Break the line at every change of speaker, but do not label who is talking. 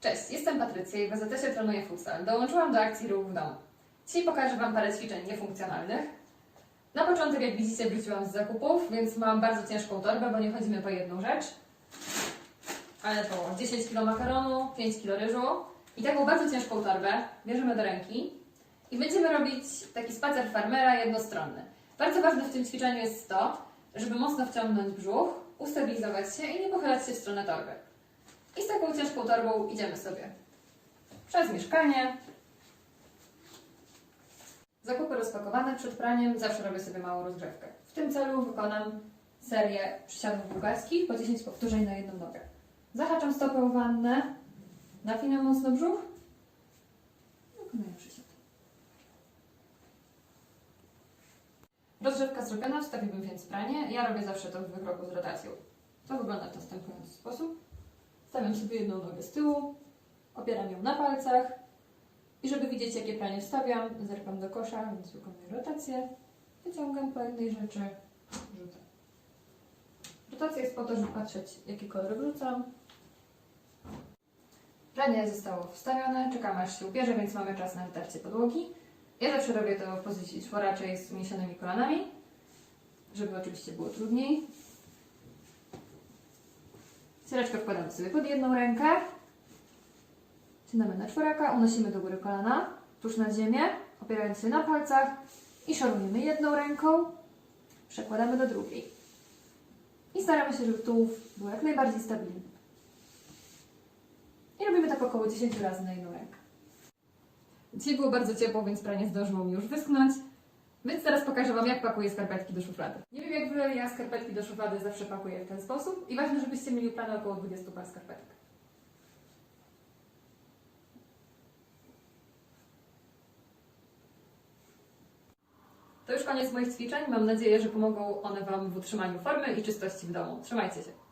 Cześć, jestem Patrycja i w ZS trenuję futsal. Dołączyłam do akcji Ruch w domu. Dzisiaj pokażę Wam parę ćwiczeń niefunkcjonalnych. Na początek, jak widzicie, wróciłam z zakupów, więc mam bardzo ciężką torbę, bo nie chodzimy po jedną rzecz. Ale to 10 kg makaronu, 5 kg ryżu i taką bardzo ciężką torbę bierzemy do ręki i będziemy robić taki spacer farmera jednostronny. Bardzo ważne w tym ćwiczeniu jest to, żeby mocno wciągnąć brzuch, ustabilizować się i nie pochylać się w stronę torby. I z taką ciężką torbą idziemy sobie przez mieszkanie. Zakupy rozpakowane przed praniem, zawsze robię sobie małą rozgrzewkę. W tym celu wykonam serię przysiadów bułgarskich po 10 powtórzeń na jedną nogę. Zahaczam stopę o wannę, napinam mocno brzuch, wykonuję przysiad. Rozgrzewka zrobiona, wstawiłbym więc pranie. Ja robię zawsze to w wykroku z rotacją. To wygląda w następujący sposób. Stawiam sobie jedną nogę z tyłu, opieram ją na palcach i żeby widzieć jakie pranie wstawiam, zerkam do kosza, więc wykonuję rotację, wyciągam po jednej rzeczy, rzucam. Rotacja jest po to, żeby patrzeć jakie kolory wrzucam. Pranie zostało wstawione, czekam aż się ubierze, więc mamy czas na wytarcie podłogi. Ja zawsze robię to w pozycji czworaczej z uniesionymi kolanami, żeby oczywiście było trudniej. Siereczkę wkładamy sobie pod jedną rękę. Wcinamy na czworaka, unosimy do góry kolana, tuż nad ziemię, opierając się na palcach i szorujemy jedną ręką, przekładamy do drugiej. I staramy się, żeby tułów był jak najbardziej stabilny. I robimy tak około 10 razy na jedną rękę. Dzisiaj było bardzo ciepło, więc pranie zdążyło mi już wyschnąć. Więc teraz pokażę Wam, jak pakuję skarpetki do szuflady. Nie wiem jak Wy, ja skarpetki do szuflady zawsze pakuję w ten sposób i ważne, żebyście mieli plany około 20 par skarpetek. To już koniec moich ćwiczeń. Mam nadzieję, że pomogą one Wam w utrzymaniu formy i czystości w domu. Trzymajcie się.